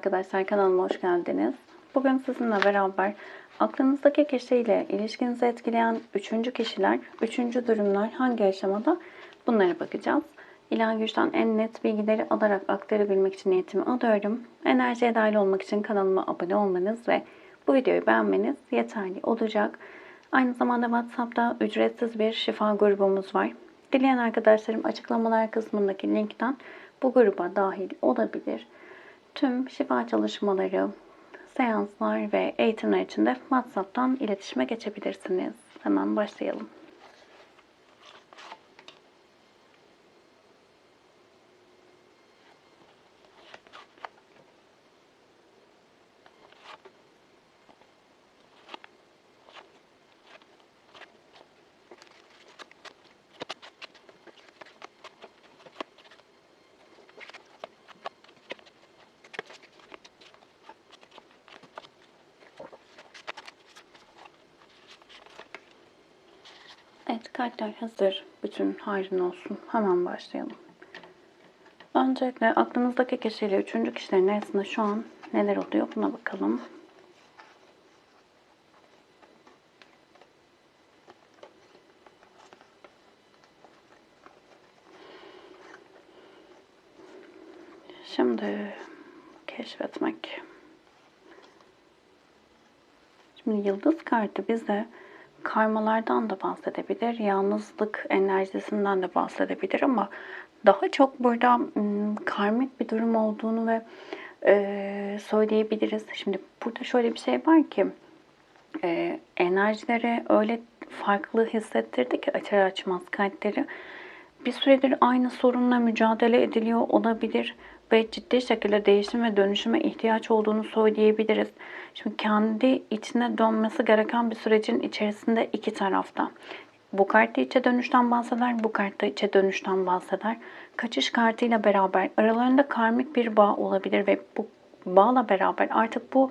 arkadaşlar kanalıma hoş geldiniz. Bugün sizinle beraber aklınızdaki kişiyle ilişkinizi etkileyen üçüncü kişiler, üçüncü durumlar hangi aşamada bunlara bakacağız. İlahi güçten en net bilgileri alarak aktarabilmek için niyetimi alıyorum. Enerjiye dahil olmak için kanalıma abone olmanız ve bu videoyu beğenmeniz yeterli olacak. Aynı zamanda WhatsApp'ta ücretsiz bir şifa grubumuz var. Dileyen arkadaşlarım açıklamalar kısmındaki linkten bu gruba dahil olabilir. Tüm şifa çalışmaları, seanslar ve eğitimler için de WhatsApp'tan iletişime geçebilirsiniz. Hemen başlayalım. Kartlar hazır. Bütün hayrın olsun. Hemen başlayalım. Öncelikle aklınızdaki kişiyle üçüncü kişilerin arasında şu an neler oluyor buna bakalım. Şimdi keşfetmek. Şimdi yıldız kartı bize karmalardan da bahsedebilir, yalnızlık enerjisinden de bahsedebilir ama daha çok burada karmik bir durum olduğunu ve söyleyebiliriz. Şimdi burada şöyle bir şey var ki e, enerjileri öyle farklı hissettirdi ki açar açmaz kalpleri. Bir süredir aynı sorunla mücadele ediliyor olabilir ve ciddi şekilde değişim ve dönüşüme ihtiyaç olduğunu söyleyebiliriz. Şimdi kendi içine dönmesi gereken bir sürecin içerisinde iki tarafta. Bu kartta içe dönüşten bahseder, bu kartta içe dönüşten bahseder. Kaçış kartıyla beraber aralarında karmik bir bağ olabilir ve bu bağla beraber artık bu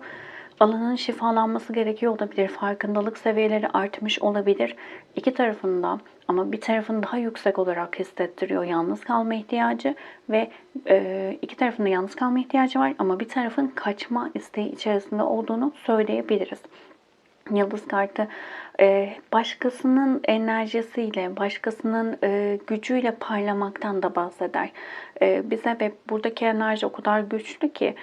alanın şifalanması gerekiyor olabilir. Farkındalık seviyeleri artmış olabilir. İki tarafında ama bir tarafın daha yüksek olarak hissettiriyor yalnız kalma ihtiyacı ve e, iki tarafında yalnız kalma ihtiyacı var ama bir tarafın kaçma isteği içerisinde olduğunu söyleyebiliriz. Yıldız kartı başkasının enerjisiyle, başkasının e, gücüyle parlamaktan da bahseder. E, bize ve buradaki enerji o kadar güçlü ki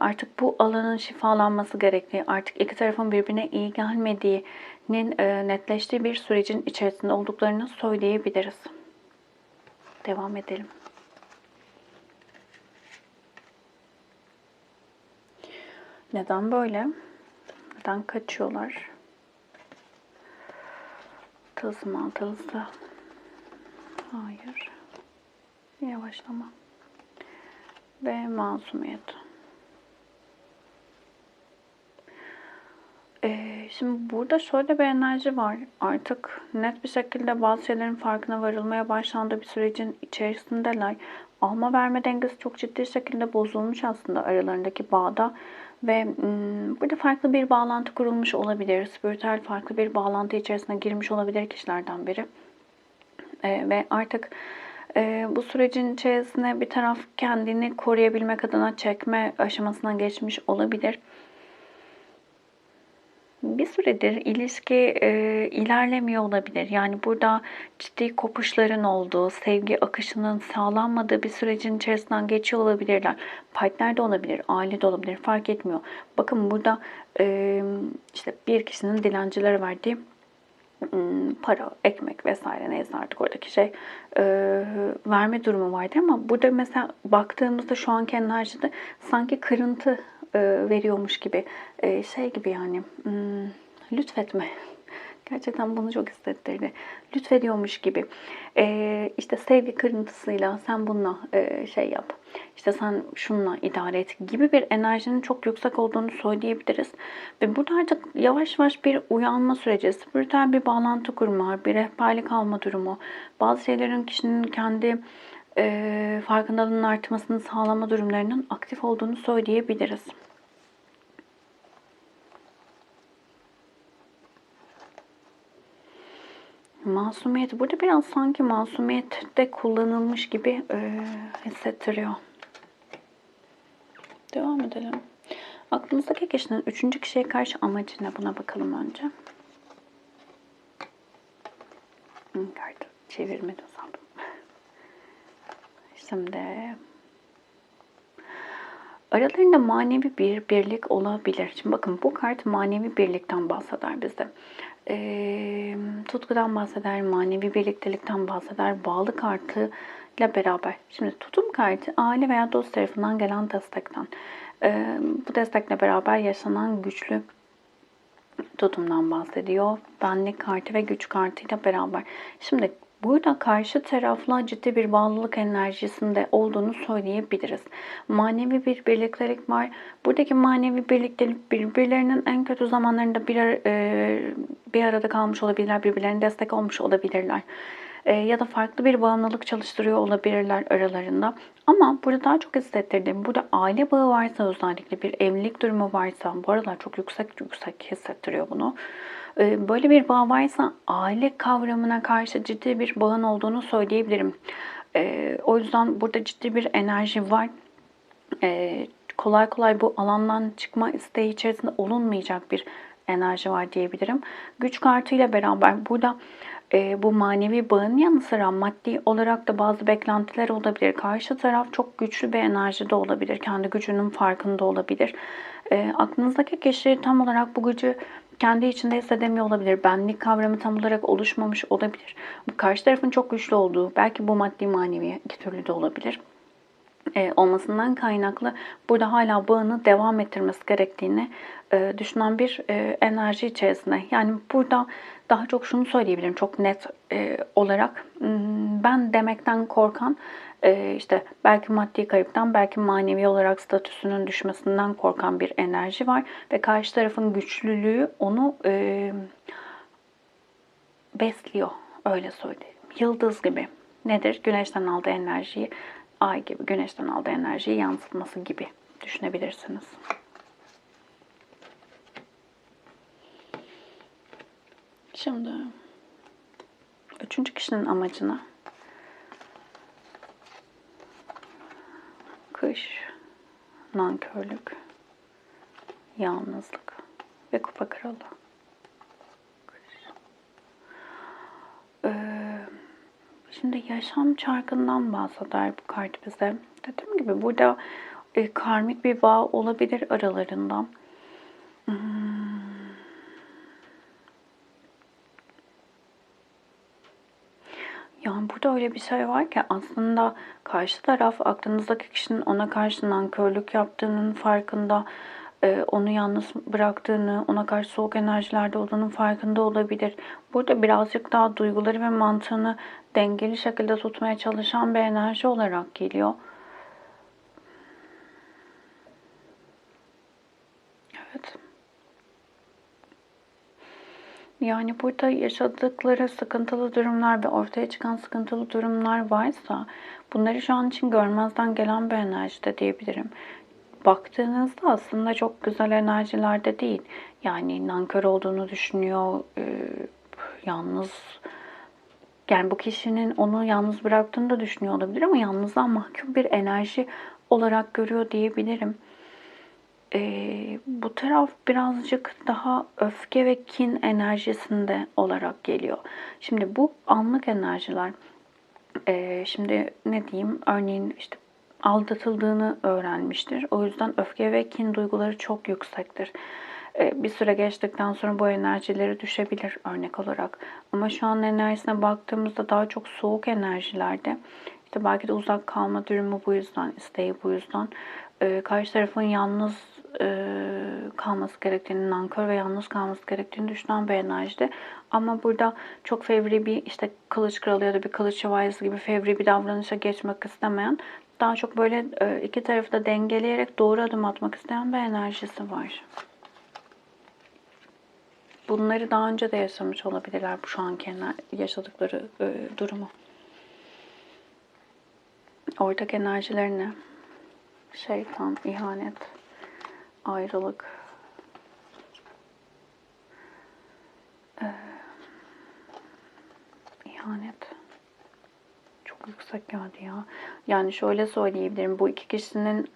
artık bu alanın şifalanması gerektiği, artık iki tarafın birbirine iyi gelmediğinin netleştiği bir sürecin içerisinde olduklarını söyleyebiliriz. Devam edelim. Neden böyle? Neden kaçıyorlar? Tılsım tılsı. Hayır. Yavaşlama. Ve masumiyet. Ee, şimdi burada şöyle bir enerji var. Artık net bir şekilde bazı şeylerin farkına varılmaya başlandığı bir sürecin içerisindeler. Alma verme dengesi çok ciddi şekilde bozulmuş aslında aralarındaki bağda. Ve burada farklı bir bağlantı kurulmuş olabilir. Spiritüel farklı bir bağlantı içerisine girmiş olabilir kişilerden biri. ve artık bu sürecin içerisine bir taraf kendini koruyabilmek adına çekme aşamasına geçmiş olabilir bir süredir ilişki e, ilerlemiyor olabilir. Yani burada ciddi kopuşların olduğu, sevgi akışının sağlanmadığı bir sürecin içerisinden geçiyor olabilirler. Partner de olabilir, aile de olabilir, fark etmiyor. Bakın burada e, işte bir kişinin dilencilere verdiği para, ekmek vesaire neyse artık oradaki şey e, verme durumu vardı ama burada mesela baktığımızda şu anki enerjide sanki kırıntı e, veriyormuş gibi e, şey gibi yani hmm, lütfetme. Gerçekten bunu çok hissettirdi. Lütfediyormuş gibi. E, işte sevgi kırıntısıyla sen bununla e, şey yap. İşte sen şununla idare et gibi bir enerjinin çok yüksek olduğunu söyleyebiliriz. Ve burada artık yavaş yavaş bir uyanma süreci spiritüel bir bağlantı kurma bir rehberlik alma durumu bazı şeylerin kişinin kendi e, farkındalığının artmasını sağlama durumlarının aktif olduğunu söyleyebiliriz. Masumiyet. Burada biraz sanki masumiyette kullanılmış gibi e, hissettiriyor. Devam edelim. Aklınızdaki kişinin üçüncü kişiye karşı amacı ne? Buna bakalım önce. Hı, Kartı çevirmedim sandım. Şimdi aralarında manevi bir birlik olabilir. Şimdi bakın bu kart manevi birlikten bahseder bize. Ee, tutkudan bahseder, manevi birliktelikten bahseder, bağlı kartı ile beraber. Şimdi tutum kartı aile veya dost tarafından gelen destekten. Ee, bu destekle beraber yaşanan güçlü tutumdan bahsediyor. Benlik kartı ve güç kartıyla beraber. Şimdi burada karşı tarafla ciddi bir bağlılık enerjisinde olduğunu söyleyebiliriz. Manevi bir birliktelik var. Buradaki manevi birliktelik birbirlerinin en kötü zamanlarında bir, ar- e, bir arada kalmış olabilirler. Birbirlerine destek olmuş olabilirler. E, ya da farklı bir bağımlılık çalıştırıyor olabilirler aralarında. Ama burada daha çok hissettirdiğim, burada aile bağı varsa özellikle bir evlilik durumu varsa, bu aralar çok yüksek yüksek hissettiriyor bunu. E, böyle bir bağ varsa aile kavramına karşı ciddi bir bağın olduğunu söyleyebilirim. E, o yüzden burada ciddi bir enerji var. E, kolay kolay bu alandan çıkma isteği içerisinde olunmayacak bir enerji var diyebilirim. Güç kartıyla beraber burada e, bu manevi bağın yanı sıra maddi olarak da bazı beklentiler olabilir. Karşı taraf çok güçlü bir enerjide olabilir. Kendi gücünün farkında olabilir. E, aklınızdaki kişi tam olarak bu gücü kendi içinde hissedemiyor olabilir. Benlik kavramı tam olarak oluşmamış olabilir. Bu karşı tarafın çok güçlü olduğu, belki bu maddi manevi iki türlü de olabilir e, olmasından kaynaklı burada hala bağını devam ettirmesi gerektiğini e, düşünen bir e, enerji içerisinde. Yani burada daha çok şunu söyleyebilirim çok net e, olarak hmm, ben demekten korkan e, işte belki maddi kayıptan belki manevi olarak statüsünün düşmesinden korkan bir enerji var ve karşı tarafın güçlülüğü onu e, besliyor öyle söyleyeyim. Yıldız gibi nedir? Güneşten aldığı enerjiyi ay gibi güneşten aldığı enerjiyi yansıtması gibi düşünebilirsiniz. Şimdi üçüncü kişinin amacına kış, nankörlük, yalnızlık ve kupa kralı. Ee, Şimdi yaşam çarkından bahseder bu kart bize. Dediğim gibi burada e, karmik bir bağ olabilir aralarında. Hmm. Yani burada öyle bir şey var ki aslında karşı taraf aklınızdaki kişinin ona karşı nankörlük yaptığının farkında, e, onu yalnız bıraktığını, ona karşı soğuk enerjilerde olduğunun farkında olabilir. Burada birazcık daha duyguları ve mantığını dengeli şekilde tutmaya çalışan bir enerji olarak geliyor. Yani burada yaşadıkları sıkıntılı durumlar ve ortaya çıkan sıkıntılı durumlar varsa bunları şu an için görmezden gelen bir enerjide diyebilirim. Baktığınızda aslında çok güzel enerjilerde değil. Yani nankör olduğunu düşünüyor, e, yalnız yani bu kişinin onu yalnız bıraktığını da düşünüyor olabilir ama yalnızlığa mahkum bir enerji olarak görüyor diyebilirim. Ee, bu taraf birazcık daha öfke ve kin enerjisinde olarak geliyor. Şimdi bu anlık enerjiler. Ee, şimdi ne diyeyim? Örneğin işte aldatıldığını öğrenmiştir. O yüzden öfke ve kin duyguları çok yüksektir. Ee, bir süre geçtikten sonra bu enerjileri düşebilir örnek olarak. Ama şu an enerjisine baktığımızda daha çok soğuk enerjilerde. İşte belki de uzak kalma durumu bu yüzden, isteği bu yüzden. Ee, karşı tarafın yalnız e, kalması gerektiğini, nankör ve yalnız kalması gerektiğini düşünen bir enerjide. Ama burada çok fevri bir işte kılıç kralı ya da bir kılıç şövalyesi gibi fevri bir davranışa geçmek istemeyen, daha çok böyle e, iki tarafı da dengeleyerek doğru adım atmak isteyen bir enerjisi var. Bunları daha önce de yaşamış olabilirler bu şu anki yaşadıkları e, durumu. Ortak enerjilerini şeytan, ihanet, ayrılık, ee, ihanet çok yüksek geldi ya. Yani şöyle söyleyebilirim. Bu iki kişinin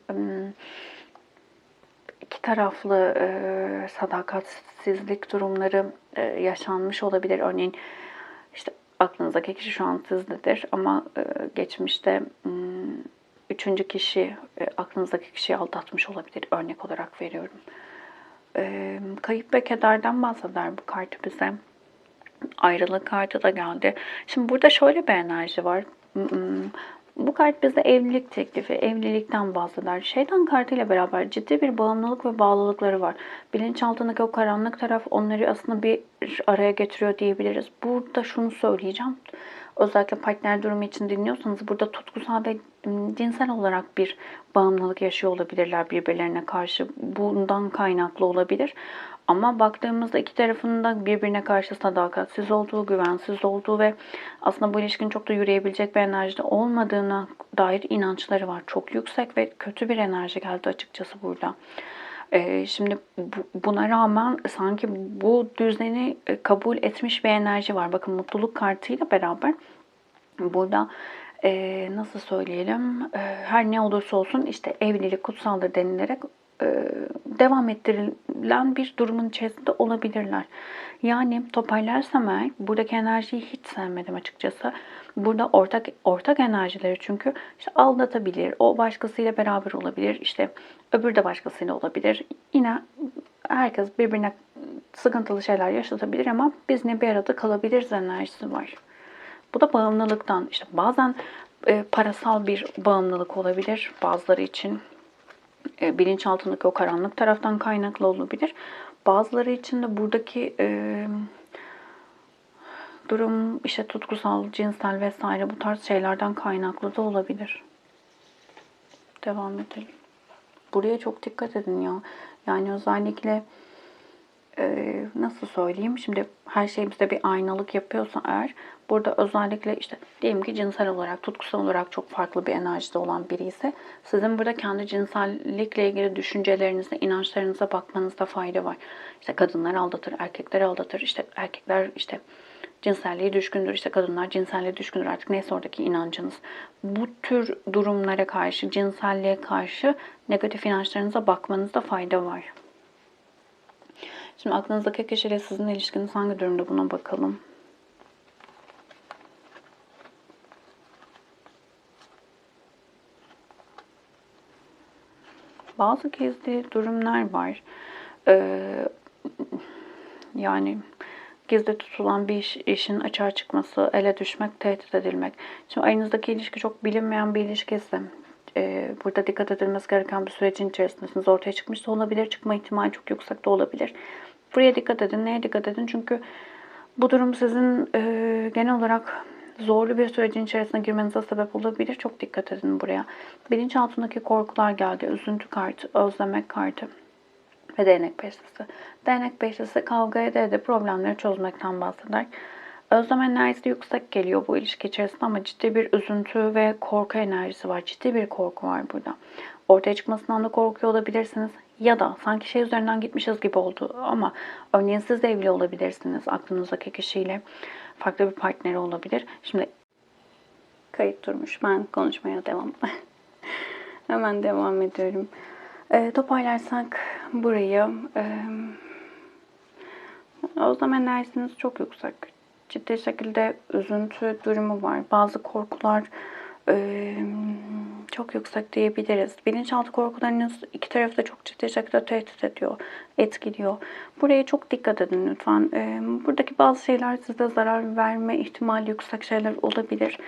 iki taraflı e, sadakatsizlik durumları e, yaşanmış olabilir. Örneğin işte aklınızdaki kişi şu an sizdedir ama e, geçmişte üçüncü kişi e, aklınızdaki kişiyi aldatmış olabilir. Örnek olarak veriyorum. E, kayıp ve kederden bahseder bu kartı bize. Ayrılık kartı da geldi. Şimdi burada şöyle bir enerji var. Bu kart bize evlilik teklifi, evlilikten bahseder. Şeytan kartıyla beraber ciddi bir bağımlılık ve bağlılıkları var. Bilinçaltındaki o karanlık taraf onları aslında bir araya getiriyor diyebiliriz. Burada şunu söyleyeceğim. Özellikle partner durumu için dinliyorsanız burada tutkusal ve cinsel olarak bir bağımlılık yaşıyor olabilirler birbirlerine karşı. Bundan kaynaklı olabilir. Ama baktığımızda iki tarafın da birbirine karşı sadakatsiz olduğu, güvensiz olduğu ve aslında bu ilişkinin çok da yürüyebilecek bir enerjide olmadığına dair inançları var. Çok yüksek ve kötü bir enerji geldi açıkçası burada. Ee, şimdi bu- buna rağmen sanki bu düzeni e, kabul etmiş bir enerji var. Bakın mutluluk kartıyla beraber burada e, nasıl söyleyelim e, her ne olursa olsun işte evlilik kutsaldır denilerek devam ettirilen bir durumun içerisinde olabilirler. Yani toparlarsam eğer buradaki enerjiyi hiç sevmedim açıkçası. Burada ortak ortak enerjileri çünkü işte aldatabilir, o başkasıyla beraber olabilir, işte öbür de başkasıyla olabilir. Yine herkes birbirine sıkıntılı şeyler yaşatabilir ama biz ne bir arada kalabiliriz enerjisi var. Bu da bağımlılıktan işte bazen e, parasal bir bağımlılık olabilir bazıları için. E, bilinçaltındaki o karanlık taraftan kaynaklı olabilir. Bazıları için de buradaki e, durum işte tutkusal, cinsel vesaire bu tarz şeylerden kaynaklı da olabilir. Devam edelim. Buraya çok dikkat edin ya. Yani özellikle e, nasıl söyleyeyim? Şimdi her şey bize bir aynalık yapıyorsa eğer burada özellikle işte diyelim ki cinsel olarak, tutkusal olarak çok farklı bir enerjide olan biri ise sizin burada kendi cinsellikle ilgili düşüncelerinize, inançlarınıza bakmanızda fayda var. İşte kadınlar aldatır, erkekler aldatır. İşte erkekler işte cinselliğe düşkündür. işte kadınlar cinselliğe düşkündür. Artık neyse oradaki inancınız. Bu tür durumlara karşı, cinselliğe karşı negatif inançlarınıza bakmanızda fayda var. Şimdi aklınızdaki kişiyle sizin ilişkiniz hangi durumda buna bakalım. Bazı gizli durumlar var. Ee, yani gizli tutulan bir iş, işin açığa çıkması, ele düşmek, tehdit edilmek. Şimdi aranızdaki ilişki çok bilinmeyen bir ilişki ise e, burada dikkat edilmesi gereken bir sürecin içerisindesiniz. Ortaya çıkmış da olabilir, çıkma ihtimali çok yüksek de olabilir. Buraya dikkat edin, neye dikkat edin? Çünkü bu durum sizin e, genel olarak zorlu bir sürecin içerisine girmenize sebep olabilir. Çok dikkat edin buraya. Bilinçaltındaki korkular geldi. Üzüntü kartı, özlemek kartı ve değnek beşlisi. Değnek beşlisi kavga ede ede problemleri çözmekten bahseder. Özlem enerjisi yüksek geliyor bu ilişki içerisinde ama ciddi bir üzüntü ve korku enerjisi var. Ciddi bir korku var burada. Ortaya çıkmasından da korkuyor olabilirsiniz. Ya da sanki şey üzerinden gitmişiz gibi oldu ama örneğin siz de evli olabilirsiniz aklınızdaki kişiyle. Farklı bir partneri olabilir. Şimdi kayıt durmuş. Ben konuşmaya devam. Hemen devam ediyorum. E, toparlarsak burayı e, zaman enerjiniz çok yüksek. Ciddi şekilde üzüntü durumu var. Bazı korkular e, çok yüksek diyebiliriz. Bilinçaltı korkularınız iki tarafı da çok ciddi şekilde tehdit ediyor, etkiliyor. Buraya çok dikkat edin lütfen. E, buradaki bazı şeyler size zarar verme ihtimali yüksek şeyler olabilir.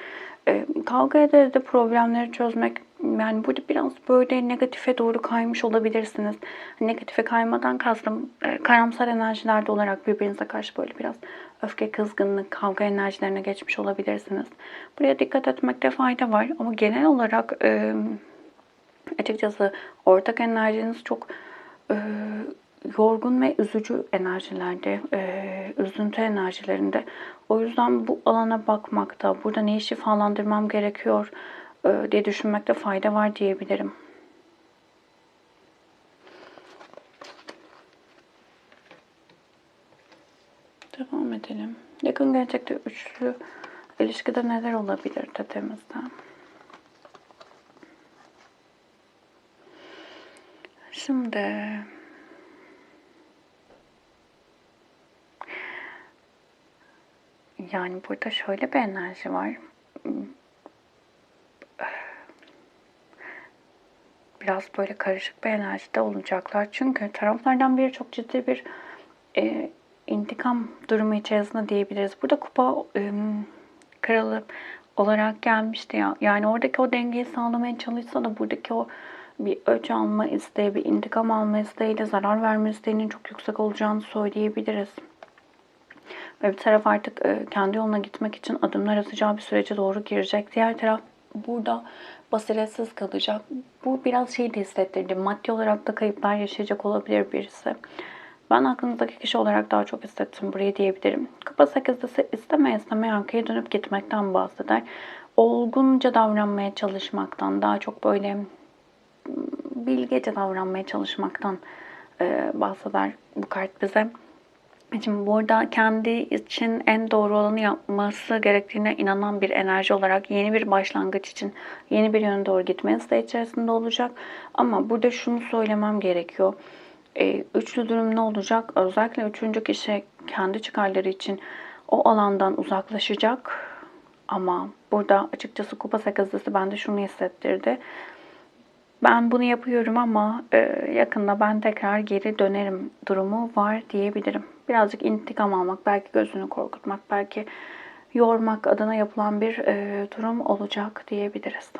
E, kavga ede de problemleri çözmek yani burada biraz böyle negatife doğru kaymış olabilirsiniz. Negatife kaymadan kastım e, karamsar enerjilerde olarak birbirinize karşı böyle biraz öfke, kızgınlık, kavga enerjilerine geçmiş olabilirsiniz. Buraya dikkat etmekte fayda var ama genel olarak e, açıkçası ortak enerjiniz çok e, yorgun ve üzücü enerjilerde, e, üzüntü enerjilerinde. O yüzden bu alana bakmakta, burada neyi şifalandırmam gerekiyor e, diye düşünmekte fayda var diyebilirim. Devam edelim. Yakın gelecekte üçlü ilişkide neler olabilir dedemizde. Şimdi yani burada şöyle bir enerji var Biraz böyle karışık bir enerjide olacaklar. Çünkü taraflardan biri çok ciddi bir e, intikam durumu içerisinde diyebiliriz. Burada kupa e, kralı olarak gelmişti ya. Yani oradaki o dengeyi sağlamaya çalışsa da buradaki o bir öç alma isteği, bir intikam alma isteğiyle zarar verme isteğinin çok yüksek olacağını söyleyebiliriz. Ve bir taraf artık e, kendi yoluna gitmek için adımlar atacağı bir sürece doğru girecek. Diğer taraf burada basiretsiz kalacak. Bu biraz şey de hissettirdi. Maddi olarak da kayıplar yaşayacak olabilir birisi. Ben aklınızdaki kişi olarak daha çok hissettim burayı diyebilirim. Kupa sekizlisi istemeye istemeye arkaya dönüp gitmekten bahseder. Olgunca davranmaya çalışmaktan, daha çok böyle bilgece davranmaya çalışmaktan bahseder bu kart bize. Şimdi burada kendi için en doğru olanı yapması gerektiğine inanan bir enerji olarak yeni bir başlangıç için yeni bir yöne doğru gitmesi de içerisinde olacak. Ama burada şunu söylemem gerekiyor. E, üçlü durum ne olacak? Özellikle üçüncü kişi kendi çıkarları için o alandan uzaklaşacak. Ama burada açıkçası kupa sekizlisi bende şunu hissettirdi. Ben bunu yapıyorum ama e, yakında ben tekrar geri dönerim durumu var diyebilirim. Birazcık intikam almak, belki gözünü korkutmak, belki yormak adına yapılan bir e, durum olacak diyebiliriz.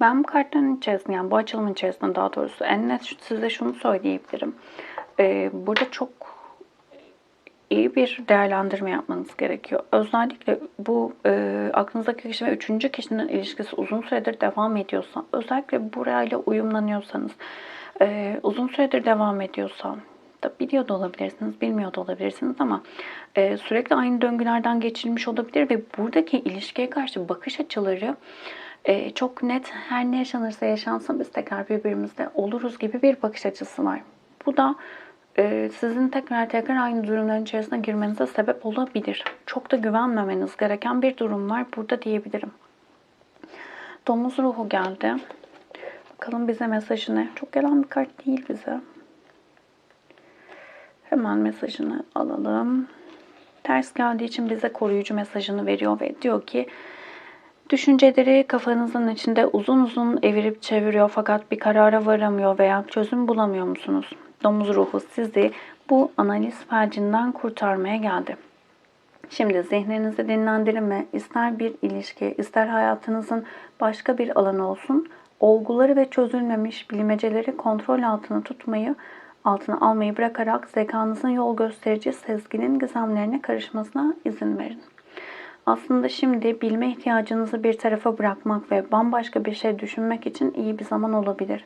Ben bu kartların içerisinde, yani bu açılımın içerisinde daha doğrusu en net size şunu söyleyebilirim. E, burada çok iyi bir değerlendirme yapmanız gerekiyor. Özellikle bu e, aklınızdaki kişi ve üçüncü kişinin ilişkisi uzun süredir devam ediyorsa, özellikle burayla uyumlanıyorsanız, e, uzun süredir devam ediyorsa, da biliyor da olabilirsiniz, bilmiyor da olabilirsiniz ama e, sürekli aynı döngülerden geçilmiş olabilir ve buradaki ilişkiye karşı bakış açıları e, çok net her ne yaşanırsa yaşansın biz tekrar birbirimizde oluruz gibi bir bakış açısı var. Bu da e, sizin tekrar tekrar aynı durumların içerisine girmenize sebep olabilir. Çok da güvenmemeniz gereken bir durum var burada diyebilirim. Domuz ruhu geldi. Bakalım bize mesajı ne? Çok gelen bir kart değil bize. Hemen mesajını alalım. Ters geldiği için bize koruyucu mesajını veriyor ve diyor ki Düşünceleri kafanızın içinde uzun uzun evirip çeviriyor fakat bir karara varamıyor veya çözüm bulamıyor musunuz? Domuz ruhu sizi bu analiz felcinden kurtarmaya geldi. Şimdi zihninizi dinlendirin ve ister bir ilişki, ister hayatınızın başka bir alanı olsun, olguları ve çözülmemiş bilmeceleri kontrol altına tutmayı, altına almayı bırakarak zekanızın yol gösterici sezginin gizemlerine karışmasına izin verin. Aslında şimdi bilme ihtiyacınızı bir tarafa bırakmak ve bambaşka bir şey düşünmek için iyi bir zaman olabilir.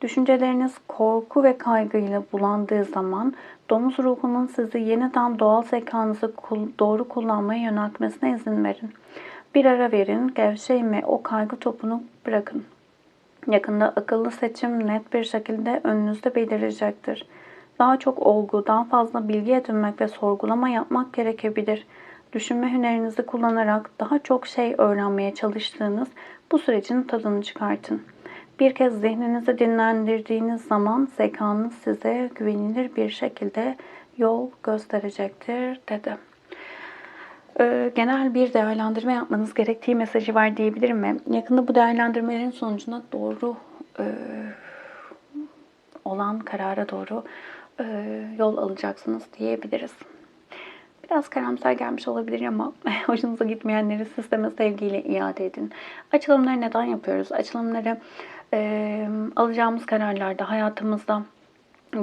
Düşünceleriniz korku ve kaygıyla bulandığı zaman domuz ruhunun sizi yeniden doğal zekanızı doğru kullanmaya yöneltmesine izin verin. Bir ara verin, gevşeyin ve o kaygı topunu bırakın. Yakında akıllı seçim net bir şekilde önünüzde belirecektir. Daha çok olgu, daha fazla bilgi edinmek ve sorgulama yapmak gerekebilir. Düşünme hünerinizi kullanarak daha çok şey öğrenmeye çalıştığınız bu sürecin tadını çıkartın. Bir kez zihninizi dinlendirdiğiniz zaman zekanız size güvenilir bir şekilde yol gösterecektir dedi. Ee, genel bir değerlendirme yapmanız gerektiği mesajı var diyebilirim mi? Yakında bu değerlendirmelerin sonucunda doğru e, olan karara doğru e, yol alacaksınız diyebiliriz. Biraz karamsar gelmiş olabilir ama hoşunuza gitmeyenleri sisteme sevgiyle iade edin. Açılımları neden yapıyoruz? Açılımları e, alacağımız kararlarda, hayatımızda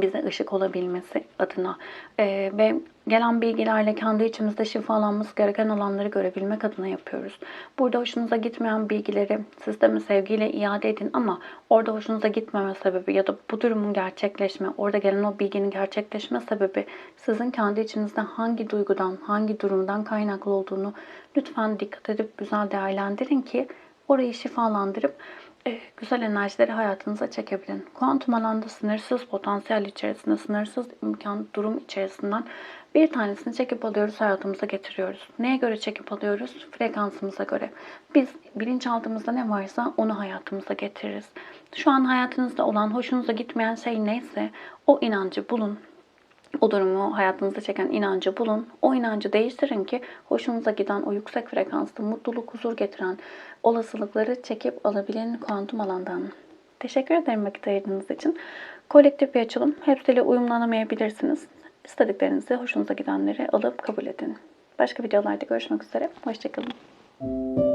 bize ışık olabilmesi adına e, ve gelen bilgilerle kendi içimizde şifalanması gereken alanları görebilmek adına yapıyoruz. Burada hoşunuza gitmeyen bilgileri sisteme sevgiyle iade edin ama orada hoşunuza gitmeme sebebi ya da bu durumun gerçekleşme, orada gelen o bilginin gerçekleşme sebebi sizin kendi içinizde hangi duygudan, hangi durumdan kaynaklı olduğunu lütfen dikkat edip güzel değerlendirin ki orayı şifalandırıp güzel enerjileri hayatınıza çekebilin. Kuantum alanda sınırsız potansiyel içerisinde, sınırsız imkan, durum içerisinden bir tanesini çekip alıyoruz, hayatımıza getiriyoruz. Neye göre çekip alıyoruz? Frekansımıza göre. Biz bilinçaltımızda ne varsa onu hayatımıza getiririz. Şu an hayatınızda olan, hoşunuza gitmeyen şey neyse o inancı bulun. O durumu hayatınızda çeken inancı bulun. O inancı değiştirin ki hoşunuza giden o yüksek frekanslı mutluluk, huzur getiren olasılıkları çekip alabilin kuantum alandan. Teşekkür ederim vakit ayırdığınız için. Kolektif bir açılım. Hepsiyle uyumlanamayabilirsiniz. İstediklerinizi, hoşunuza gidenleri alıp kabul edin. Başka videolarda görüşmek üzere. Hoşçakalın.